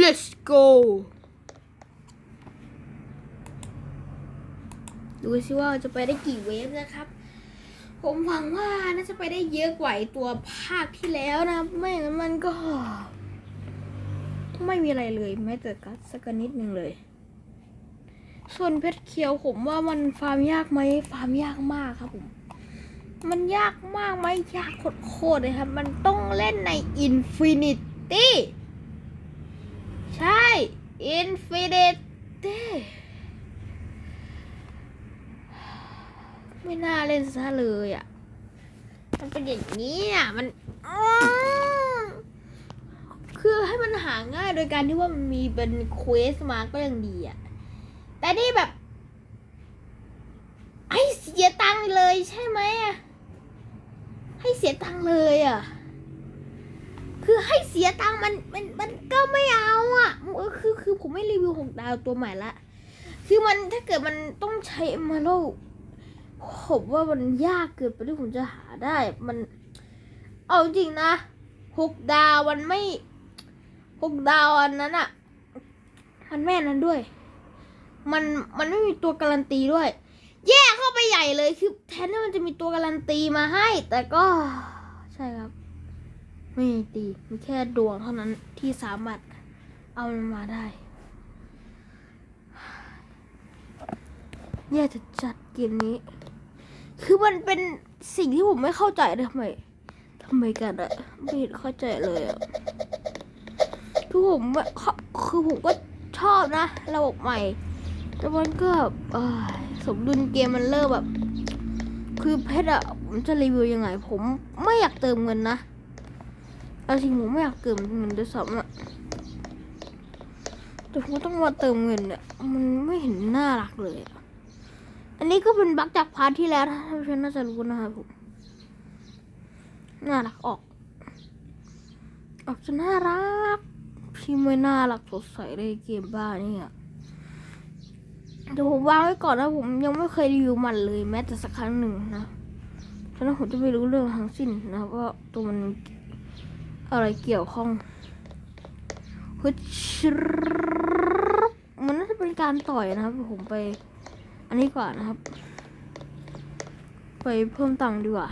let's go ดูสิว่าจะไปได้กี่เวฟนะครับ ผมหวังว่าน่าจะไปได้เยอะกว่าไอ้ตัวภาคที่แล้วนะ ไม่อย่างนั้นมันก็ ไม่มีอะไรเลยแม้แต่กัสสักนิดหนึ่งเลย ส่วนเพชรเขียวผมว่ามันฟาร์มยากไหมฟาร์มยากมากครับผม มันยากมากไหมยากโคตรเลยครับ มันต้องเล่นใน Infinity ใช่ Infinity ไม่น่าเล่นซะเลยอะ มันเป็นอย่างนี้อะ มัน คือให้มันหาง่ายโดยการที่ว่ามันมีเป็นเควสมาก็ยังดีอะ แต่นี่แบบให้เสียตังค์เลยใช่ไหมอะ ให้เสียตังค์เลยอะ คือให้เสียตังมันมันมันก็ไม่เอาอะคือคือผมไม่รีวิวหกดาวตัวใหม่ละ คือมันถ้าเกิดมันต้องใช้มาโลผมว่ามันยากเกินไปที่ผมจะหาได้ มัน เอาจริงนะหกดาวมันไม่หกดาวอันนั้นอะ มันแม่นั้นด้วย มันมันไม่มีตัวการันตีด้วย แย่เข้าไปใหญ่เลยคือแทนที่มันจะมีตัวการันตีมาให้ แต่ก็ใช่ครับ ไม่มีตีมีแค่ดวงเท่านั้นที่สามารถเอามันมาได้แย่จะจัดเกมนี้ คือมันเป็นสิ่งที่ผมไม่เข้าใจเลยทำไมทำไมกันอะไม่เห็นเข้าใจเลยอะคือผมว่าคือผมก็ชอบนะ ระบบใหม่ แต่มันก็สมดุลเกมมันเริ่มแบบ คือเพชรอะผมจะรีวิวยังไง ผมไม่อยากเติมเงินนะ เอาจริงผมไม่อยากเติมเงินด้วยซ้ำอะแต่ผมต้องมาเติมเงินเนี่ยมันไม่เห็นน่ารักเลยอะอันนี้ก็เป็นบั๊กจากพาร์ทที่แล้วนะท่านผู้ชมน่าจะรู้นะครับผมน่ารักออก ออกจะน่ารัก พี่ไม่น่ารักสดใสเลยเกมบ้านี่อะเดี๋ยวผมวางไว้ก่อนนะผมยังไม่เคยรีวิวมันเลยแม้แต่สักครั้งหนึ่งนะฉะนั้นผมจะไม่รู้เรื่องทั้งสิ้นนะว่าตัวมัน อะไรเกี่ยวข้องฮึดชมันน่าจะเป็นการต่อยนะครับ ผมไป อันนี้ก่อนนะครับ ไปเพิ่มตังค์ดีกว่า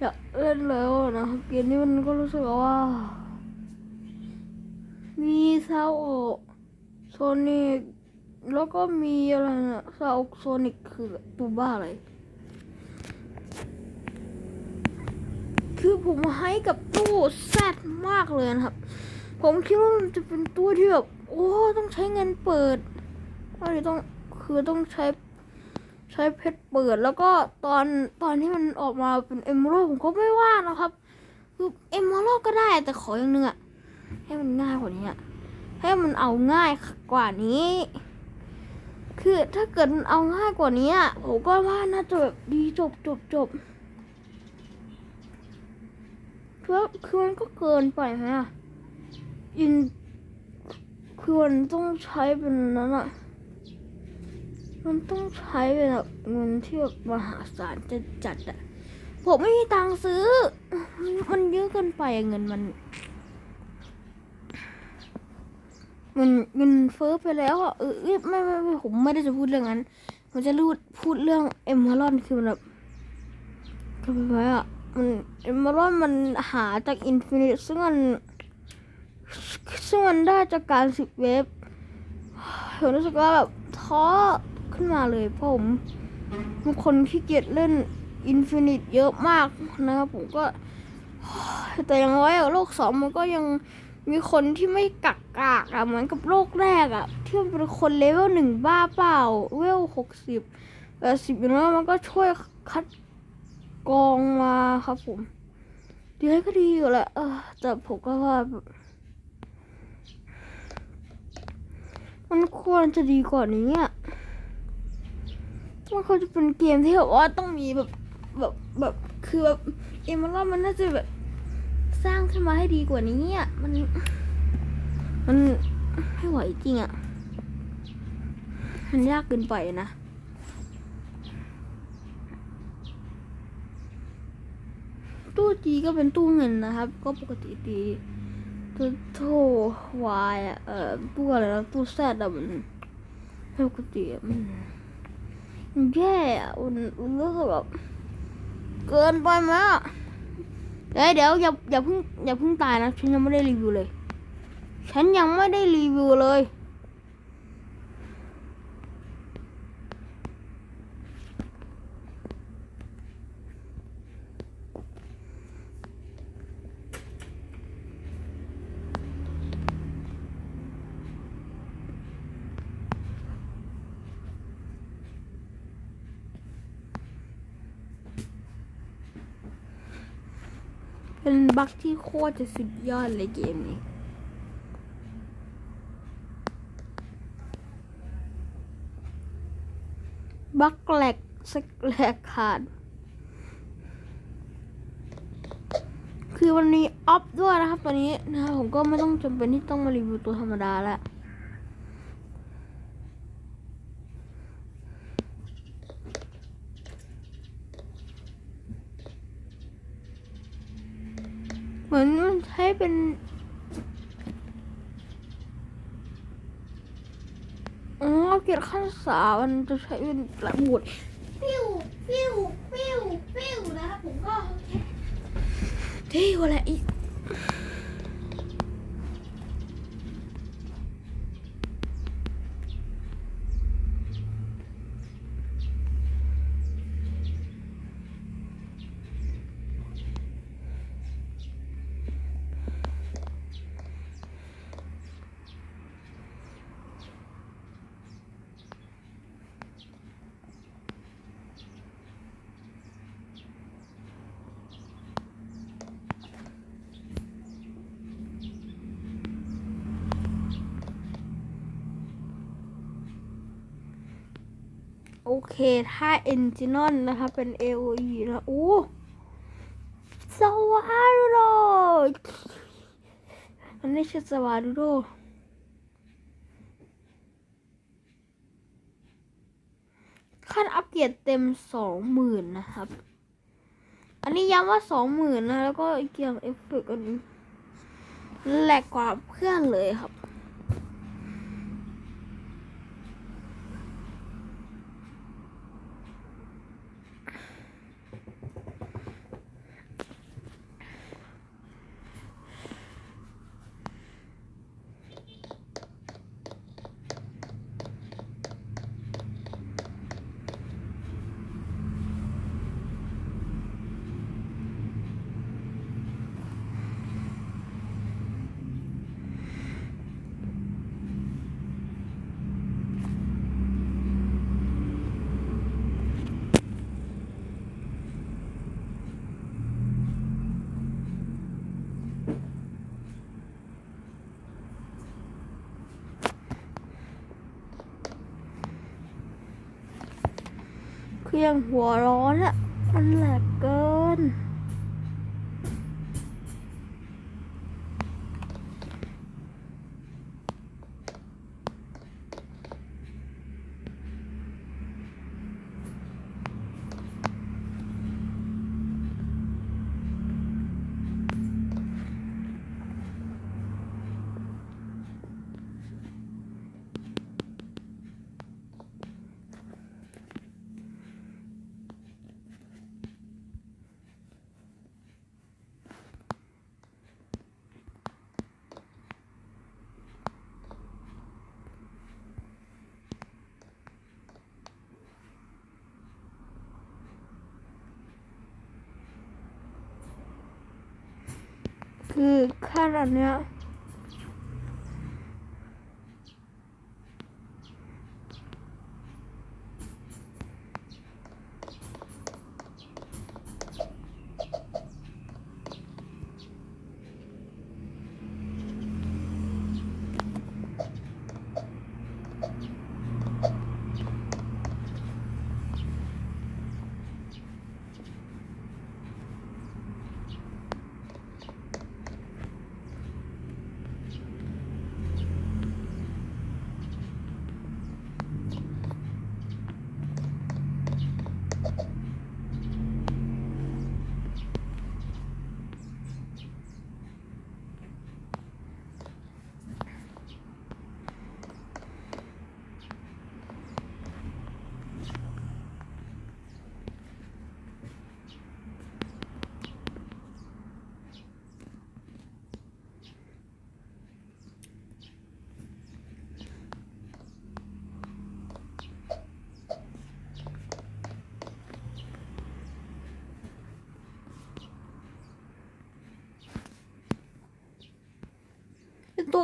อยากเล่นแล้วนะครับเกมนี้มันก็รู้สึกว่า มีซาโอโซนิก แล้วก็มีอะไรนะซาวโซนิกคือตัวบ้าอะไร คือผมให้กับตู้แซดมากเลยนะครับ ผมคิดว่ามันจะเป็นตู้ที่แบบโอ้ต้องใช้เงินเปิดอันนี้ต้องคือต้องใช้ใช้เพชรเปิดแล้วก็ตอนตอนที่มันออกมาเป็นเอม r รผมก็ไม่ว่านะครับ คือเอม r รก็ได้แต่ขออย่างนึงอะให้มันง่ายกว่านี้อะให้มันเอาง่ายกว่านี้ คือถ้าเกิดเอาง่ายกว่านี้ผมก็ว่าน่าจะแบบดีจบจบจบคือคือมันก็เกินไปไหมอะอินคือมันต้องใช้เป็นนั้นอะมันต้องใช้แบบเงินที่แบบมหาศาลจะจัดอะผมไม่มีตังค์ซื้อ มันเยอะเกินไปเงินมัน มันเงินเฟ้อไปแล้วอะเออไม่ไม่ไม่ผมไม่ได้จะพูดเรื่องนั้นผมจะพูดพูดเรื่องเอมเมอรอนคือมันแบบคือแบบว่าอะมันเอมเมอรอนมันหาจากอินฟินิตซึ่งมันซึ่งมันได้จากการสิบเวฟผมรู้สึกว่าแบบท้อขึ้นมาเลยเพราะผมเป็นคนขี้เกียจเล่นอินฟินิตเยอะมากนะครับผมก็ แต่อย่างน้โลกสองมันก็ยังมีคนที่ไม่กัก กากอะเหมือนกับโลกแรกอะที่มันเป็นคนเลเวลหนึ่งบ้าเปล่าเวลหกสิบแปดสิบอย่างน้อยมันก็ช่วยคัดกองมาครับผมดีก็ดีอยู่แหละแต่ผมก็ว่า มันควรจะดีกว่านี้อะมันควรจะเป็นเกมที่แบบว่าต้องมีแบบแบบแบบคือแบบเอมอนมันน่าจะแบบสร้างขึ้นมาให้ดีกว่านี้อะมัน มันไม่ไหวจริงอะ มันยากเกินไปนะตู้จีก็เป็นตู้เงินนะครับ ก็ปกติดีตู้โทวายอะเอ่อตู้อะไรนะตู้แซดอะมันปกติมันแย่อะมันมันรู้สึกแบบเกินไปไหมอะเดี๋ยวเดี๋ยวอย่าอย่าเพิ่งอย่าเพิ่งตายนะฉันยังไม่ได้รีวิวเลย ฉันยังไม่ได้รีวิวเลย เป็นบั๊กที่โคตรจะสุดยอดเลยเกมนี้ บั๊กแหลกสัก แหลกขาด คือวันนี้ออฟด้วยนะครับตอนนี้นะครับผมก็ไม่ต้องจำเป็นที่ต้องมารีวิวตัวธรรมดาแล้วเหมือนใช้เป็นอ๋อเกียรติขั้นสามมันจะใช้เป็นกระบุด เท่กว่ เคถ้าเอนจินนนะคะเป็น AOE นะโอ้สวารุโดมันไม่ใช่สวารุโดขั้นอัปเกรดเต็มสองหมื่นนะครับ อันนี้ย้ำว่าสองหมื่นนะ แล้วก็อีกอย่างเอฟเฟกต์อันนี้แหลกกว่าเพื่อนเลยครับ ยังหัวร้อนอะมันแหลกเกิน คือขั้น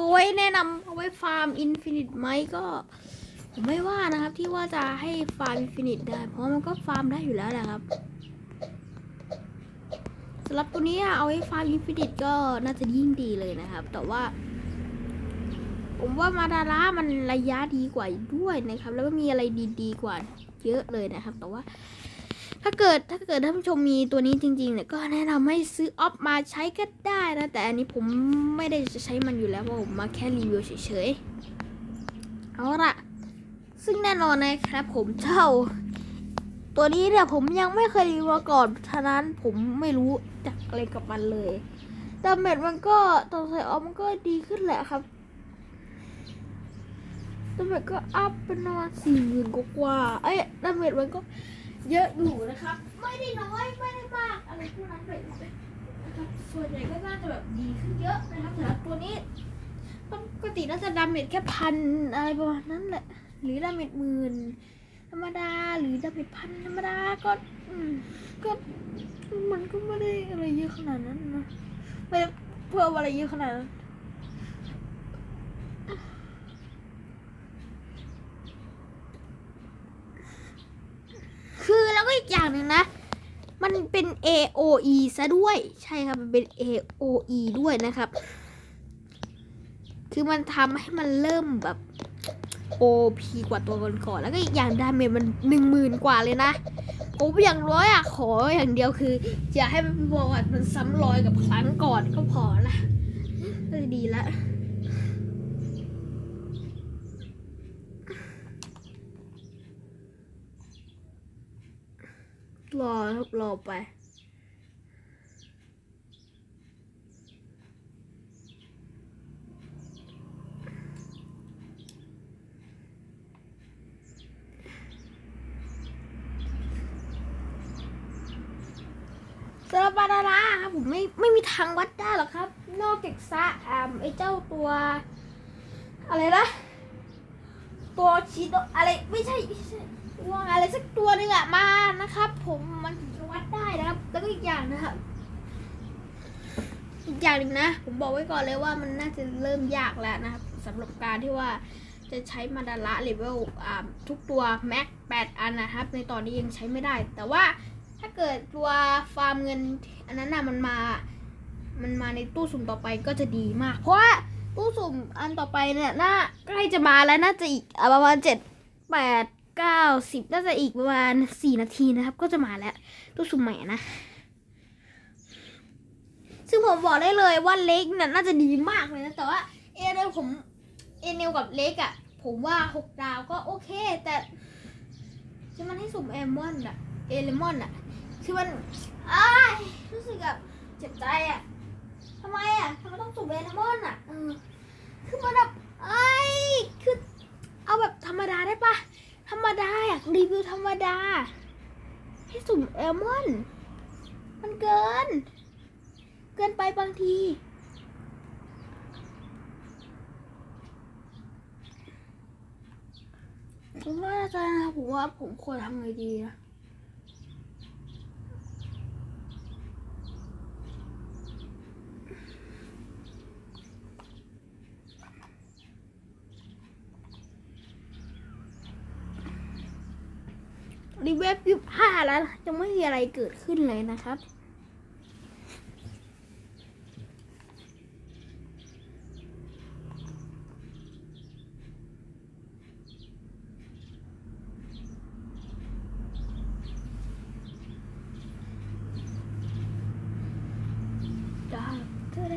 เนี้ยตัวไว้แนะนำเอาไว้ฟาร์มอินฟินิตไหมก็ผมไม่ว่านะครับที่ว่าจะให้ฟาร์มอินฟินิตได้ เพราะมันก็ฟาร์มได้อยู่แล้วแหละครับสำหรับตัวนี้เอาไว้ฟาร์มอินฟินิตก็น่าจะยิ่งดีเลยนะครับ แต่ว่า ผมว่ามาดาร่ามันระยะดีกว่าด้วยนะครับ แล้วก็มีอะไรดีๆกว่าเยอะเลยนะครับ แต่ว่า ถ้าเกิดถ้าเกิดท่านผู้ชมมีตัวนี้จริง ๆ เนี่ยก็แนะนำให้ซื้อออฟมาใช้ก็ได้นะ แต่อันนี้ผมไม่ได้จะใช้มันอยู่แล้วเพราะผมมาแค่รีวิวเฉยๆ เอาละซึ่งแน่นอนนะครับผมเช่า ตัวนี้เนี่ยผมยังไม่เคยรีวิวมาก่อนฉะนั้นผมไม่รู้จักอะไรกับมันเลยดาเมจมันก็ตอนใส่ออฟมันก็ดีขึ้นแหละครับดาเมจก็อัพเป็นประมาณสี่หมื่นกว่า เอ้ยดาเมจมันก็ เยอะอยู่นะครับ ไม่ได้น้อยไม่ได้มากอะไรพวกนั้นเลยนะครับส่วนใหญ่ก็น่าจะแบบดีขึ้นเยอะนะครับสำหรับตัวนี้ปกติน่าจะดาเมจแค่พันอะไรประมาณนั้นแหละ หรือดาเมจหมื่นธรรมดาหรือดาเมจพันธรรมดาก็ก็มันก็ไม่ได้อะไรเยอะขนาดนั้นนะไม่ได้เพิ่มอะไรเยอะขนาดนั้น คือแล้ว กอย่างหนึ่งนะ มันเป็น AOE ซะด้วย ใช่ครับ มันเป็น AOE ด้วยนะครับ คือมันทำให้มันเริ่มแบบ OP กว่าตัวก่อนๆแล้วก็อีกอย่างดาเมจมันหนึ่งหมื่นกว่าเลยนะผมอย่างร้อยอะขออย่างเดียวคือ อย่าให้มันบอกว่ามันซ้ำรอยกับครั้งก่อนก็พอละก็ดีละ รอครับรอไปสำหรับบานาราครับผมไม่ไม่มีทางวัดได้หรอกครับ นอกจากซะอ่าไอ้เจ้าตัว อะไรนะ ตัวชีโตอะไรไม่ใช่ไม่ใช่ ตัวอะไรสักตัวหนึ่งอะมานะครับ ผมมันถึงจะวัดได้นะครับ แล้วก็อีกอย่างนะครับอีกอย่างหนึ่งนะผมบอกไว้ก่อนเลยว่ามันน่าจะเริ่มยากแล้วนะครับสำหรับการที่ว่าจะใช้มาดาระเลเวลทุกตัวแม็กแปดอันนะครับ ในตอนนี้ยังใช้ไม่ได้ แต่ว่าถ้าเกิดตัวฟาร์มเงิน อันนั้นน่ะมันมา มันมาในตู้สุ่มต่อไปก็จะดีมาก เพราะว่าตู้สุ่มอันต่อไปเนี่ยน่าใกล้จะมาแล้วน่าจะอีกประมาณเจ็ดแปด เก้าสิบน่าจะอีกประมาณสี่นาทีนะครับ ก็จะมาแล้วตู้สุ่มใหม่นะ ซึ่งผมบอกได้เลยว่าเล็กเนี่ยน่าจะดีมากเลยนะ แต่ว่าเอเนลผมเอเนลกับเล็กอะ่ะ ผมว่าหกดาวก็โอเค แต่จะมันให้สุ่มเอมอนอะเอเลมอนอะคือมันอ้ายรู้สึกแบบเจ็บใจอะทำไมอะทำไมต้องสุ่มเอเลมอนอะคือมันแบบไอ้ยคือเอาแบบธรรมดาได้ปะ ธรรมดาอยากรีวิวธรรมดา ให้สุ่มเอลมอน มันเกิน เกินไปบางทีผมว่าอาจารย์นะผมว่าผมควรทำไงดีนะ รีเวฟยี่ห้าแล้วยังไม่มีอะไรเกิดขึ้นเลยนะครับ จากทะเล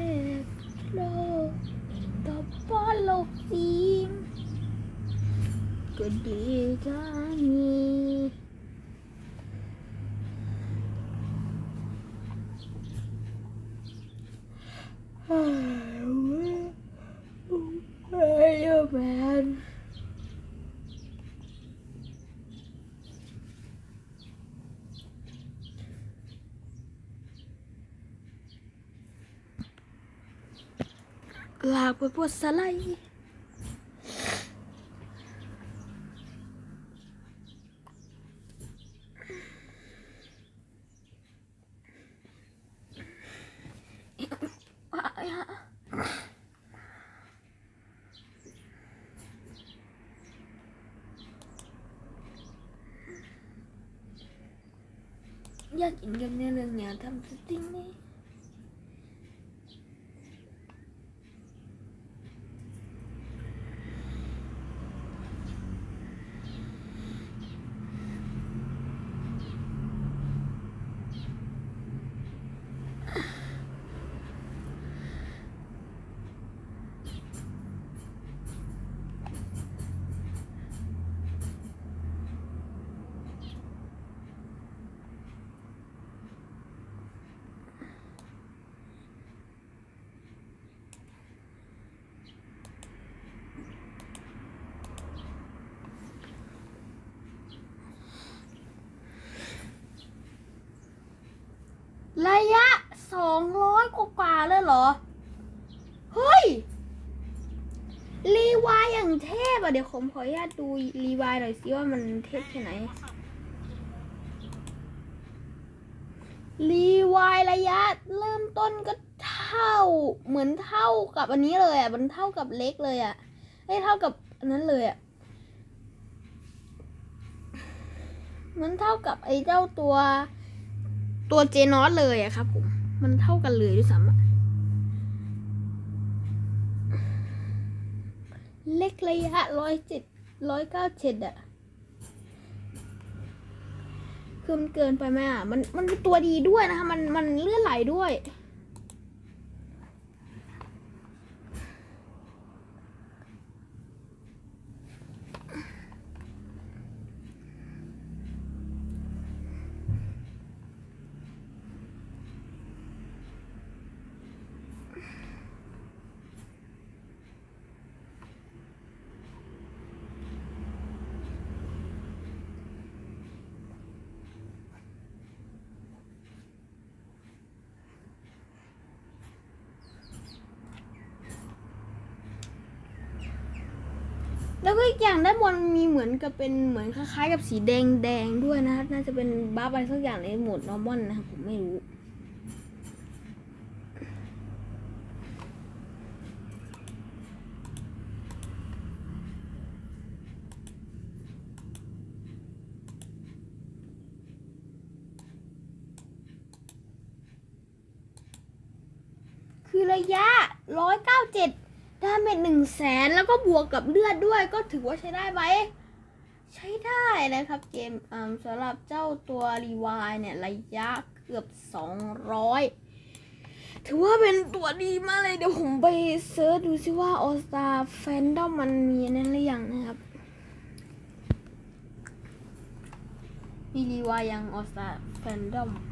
โลกต่อป้อนโลกจริงก็ดีกันนี้ ลากไปปวดสไลด์ something ระยะสองร้อยกว่าเลยเหรอ เฮ้ย รีวายอย่างเทพอะ เดี๋ยวผมขออนุญาตดูรีวายหน่อยสิว่ามันเทพแค่ไหน รีวายระยะเริ่มต้นก็เท่า เหมือนเท่ากับอันนี้เลยอะ มันเท่ากับเล็กเลยอะไม่เท่ากับอันนั้นเลยอะมันเท่ากับไอ้เจ้าตัว ตัวเจนอสเลยอะครับผม มันเท่ากันเลยด้วยซ้ำอะเล็กระยะร้อยเจ็ดร้อยเก้าเจ็ดอะคือมันเกินไปไหมอะมันมันเป็นตัวดีด้วยนะคะ มันมันเลื่อนไหลด้วย แล้วก็อีกอย่างด้านบนมีเหมือนกับเป็นเหมือนคล้ายๆ กับสีแดงแดงด้วยนะคะน่าจะเป็นบ้าร์บอะไรสักอย่างในโหมดนอร์มอนนะครับผมไม่รู้ คือระยะ 197 ดาเมจหนึ่งแสนแล้วก็บวกกับเลือดด้วยก็ถือว่าใช้ได้ไหมใช้ได้นะครับเกมอ่าสำหรับเจ้าตัวรีวายเนี่ยระยะเกือบ 200 ถือว่าเป็นตัวดีมากเลย เดี๋ยวผมไปเซิร์ชดูซิว่า All Star Fandom มันมีนั่นหรือยังนะครับ มีรีวายยัง All Star Fandom ตุ้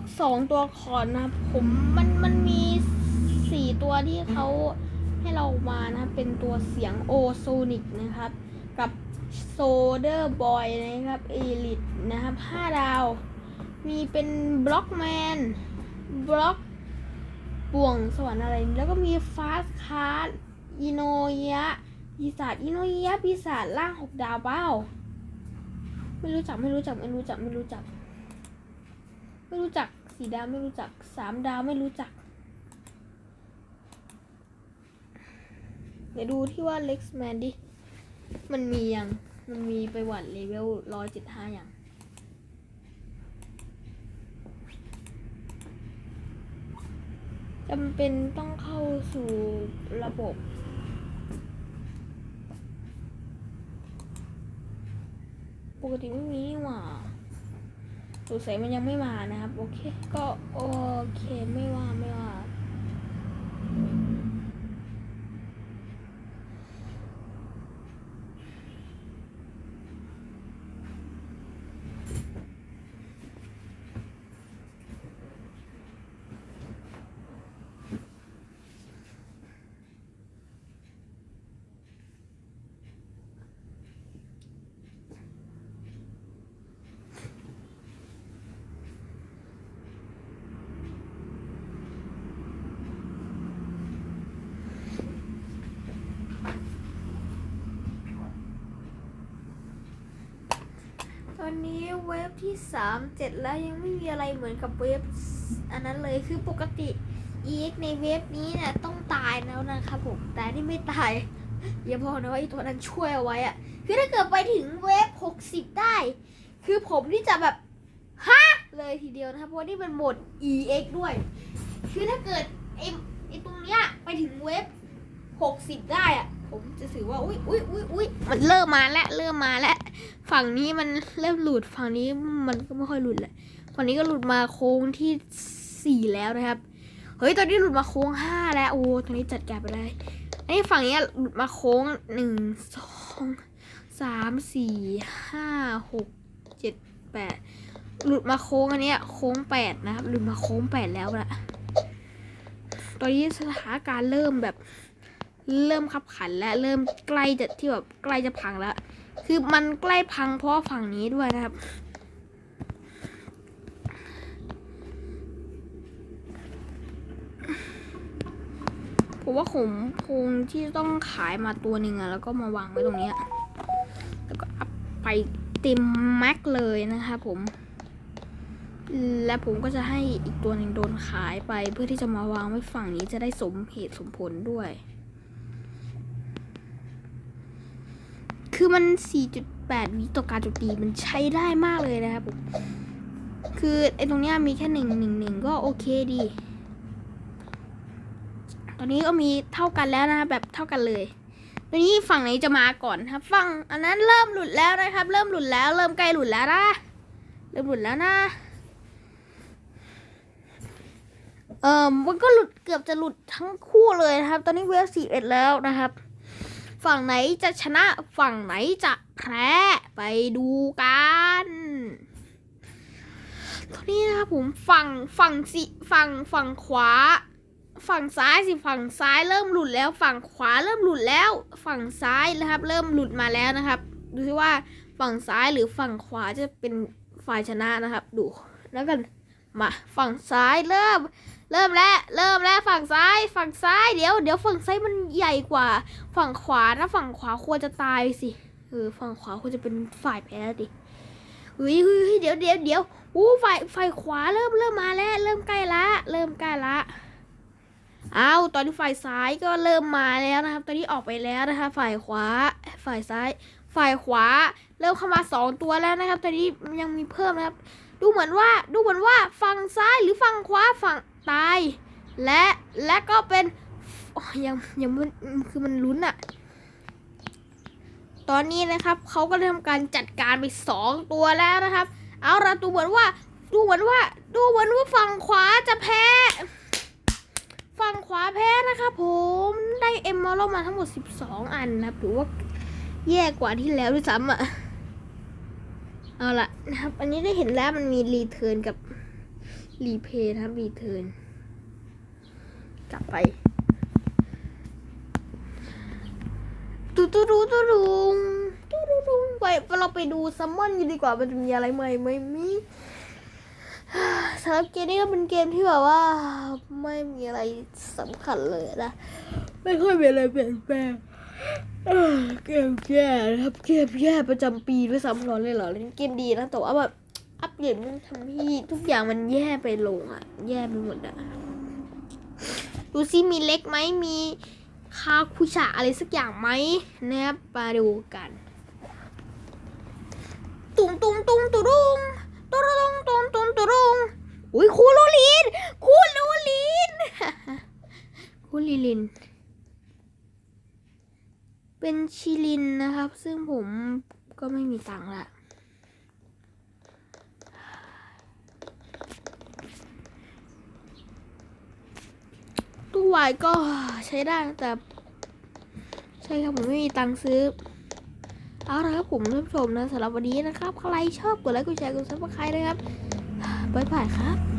กสองตัวคอนนะครับผมมันมันมีสี่ตัวที่เขาให้เรามานะเป็นตัวเสียงโอโซนิกนะครับ กับโซเดอร์บอยนะครับเอลิทนะครับห้าดาว มีเป็นบล็อกแมนบล็อกป่วงสวรรค์อะไร แล้วก็มีฟาสคาร์ดอิโนยะปีศาจอิโนยะปีศาจล่างหกดาวเปล่าไม่รู้จักไม่รู้จักไม่รู้จักไม่รู้จัก ไม่รู้จักสี่ดาวไม่รู้จักสามดาวไม่รู้จัก เดี๋ยวดูที่ว่าเล็กแมนดิ มันมียัง มันมีไปหวัดเลเวลร้อยเจ็ดห้าอย่างจำเป็นต้องเข้าสู่ระบบปกติไม่มีนี่หว่า สงสัยมันยังไม่มานะครับ โอเค ก็โอเคไม่ว่าไม่ว่า นี้เวฟที่สามเจ็ดแล้วยังไม่มีอะไรเหมือนกับเวฟอันนั้นเลยคือปกติ EX ในเวฟนี้เนี่ยต้องตายแล้วนะครับผมแต่นี่ไม่ตายอย่าบอกนะว่าไอตัวนั้นช่วยเอาไว้อะคือถ้าเกิดไปถึงเวฟหกสิบได้ คือผมที่จะแบบฮะเลยทีเดียวนะครับเพราะนี่เป็นโหมด EX ด้วย คือถ้าเกิดไอไอตรงเนี้ยไปถึงเวฟหกสิบได้อะผมจะถือว่า อุ้ยอุ้ยอุ้ยอุ้ยมันเริ่มมาแล้วเริ่มมาแล้ว ฝั่งนี้มันเริ่มหลุดฝั่งนี้มันก็ไม่ค่อยหลุดแหละฝั่งนี้ก็หลุดมาโค้งที่สี่แล้วนะครับ เฮ้ยตอนนี้หลุดมาโค้งห้าแล้วโอ้ตอนนี้จัดการไปได้ไอ้ฝั่งนี้หลุดมาโค้งหนึ่งสองสามสี่ห้าหกเจ็ดแปดหลุดมาโค้งอันเนี้ยโค้งแปดนะครับหลุดมาโค้งแปดแล้วละตอนนี้สถานการณ์เริ่มแบบ เริ่มขับขันและเริ่มใกล้จะที่แบบใกล้จะพังแล้ว คือมันใกล้พังเพราะฝั่งนี้ด้วยนะครับ ผมว่าผมคงที่ต้องขายมาตัวหนึ่งอะแล้วก็มาวางไว้ตรงนี้ แล้วก็อัพไปเต็มแม็กเลยนะครับผม และผมก็จะให้อีกตัวหนึ่งโดนขายไปเพื่อที่จะมาวางไว้ฝั่งนี้จะได้สมเหตุสมผลด้วย คือมัน 4.8 วิต่อการโจมตีมันใช้ได้มากเลยนะครับผม คือไอ้ตรงเนี้ยมีแค่หนึ่งหนึ่งหนึ่งก็โอเคดี ตอนนี้ก็มีเท่ากันแล้วนะครับแบบเท่ากันเลยตอนนี้ฝั่งไหนจะมาก่อนครับ ฝั่งอันนั้นเริ่มหลุดแล้วนะครับ เริ่มหลุดแล้ว เริ่มใกล้หลุดแล้วนะ เริ่มหลุดแล้วนะ เออมันก็หลุดเกือบจะหลุดทั้งคู่เลยนะครับ ตอนนี้เวฟสี่เอ็ดแล้วนะครับ ฝั่งไหนจะชนะฝั่งไหนจะแพ้ไปดูกันตอนนี้นะครับผมฝั่งฝั่งสิฝั่งฝั่งขวา ฝั่งซ้ายสิฝั่งซ้ายเริ่มหลุดแล้ว ฝั่งขวาเริ่มหลุดแล้ว ฝั่งซ้ายนะครับ เริ่มหลุดมาแล้วนะครับ ดูซิว่าฝั่งซ้ายหรือฝั่งขวาจะเป็นฝ่ายชนะนะครับ ดูแล้วกันมาฝั่งซ้ายเริ่ม เริ่มแล้วเริ่มแล้วฝั่งซ้ายฝั่งซ้ายเดี๋ยวเดี๋ยวฝั่งซ้ายมันใหญ่กว่า ฝั่งขวานะฝั่งขวาควรจะตายสิเออฝั่งขวาควรจะเป็นฝ่ายแพ้ดิเฮ้ยเฮ้ยเฮ้ยเดี๋ยวเดี๋ยวเดี๋ยวอู้ฝ่ายฝ่ายขวาเริ่มเริ่มมาแล้ว เริ่มใกล้ละ เริ่มใกล้ละอ้าวตอนนี้ฝ่ายซ้ายก็เริ่มมาแล้วนะครับ ตอนนี้ออกไปแล้วนะคะ ฝ่ายขวา ฝ่ายซ้าย ฝ่ายขวา เริ่มเข้ามาสองตัวแล้วนะครับ ตอนนี้ยังมีเพิ่มนะครับ ดูเหมือนว่าดูเหมือนว่าฝั่งซ้ายหรือฝั่งขวาฝั่งตาย และและก็เป็นยังยังมันคือมันลุ้นอะตอนนี้นะครับเขาก็ได้ทำการจัดการไปสองตัวแล้วนะครับ เอาละดูเหมือนว่าดูเหมือนว่าดูเหมือนว่าฝั่งขวาจะแพ้ฝั่งขวาแพ้นะครับผมได้เอ็มมอลมาทั้งหมด 12 อันนะถือว่าแย่กว่าที่แล้วด้วยซ้ำอะ เอาละนะครับ อันนี้ได้เห็นแล้วมันมีรีเทิร์นกับรีเพย์นะครับรีเทิร์นกลับไปตูตูตูตูรุงตูตูรุงไปเราไปดูซัมมอนกันดีกว่ามันจะมีอะไรใหม่ไหมมีสำหรับเกมนี้ก็เป็นเกมที่แบบว่า ไม่มีอะไรสำคัญเลยนะ ไม่ค่อยมีอะไรเปลี่ยนแปลง เกมแย่นะครับเกมแย่ประจำปีด้วยซ้ำร้อนเลยเหรอเล่นเกมดีนะแต่ว่าแบบอัปเดตมันทำให้ทุกอย่างมันแย่ไปลงอะ แย่ไปหมดอะดูซิมีเล็กไหมมีคาคุชะอะไรสักอย่างไหมนะครับมาดูกัน ตุ้งตุ้งตุ้งตุรุงตุรงตุงตุงตุรุงอุ้ยคูลูลินคูลูลินคูลิลิน ชิลินนะครับ ซึ่งผมก็ไม่มีตังค์ละตู้วายก็ใช้ได้แต่ ใช่ครับผมไม่มีตังค์ซื้อ เอาละครับผมท่านผู้ชมนะสำหรับวันนี้นะครับ ใครชอบกดไลค์กดแชร์กดซับสไครต์นะครับบ๊ายบายครับ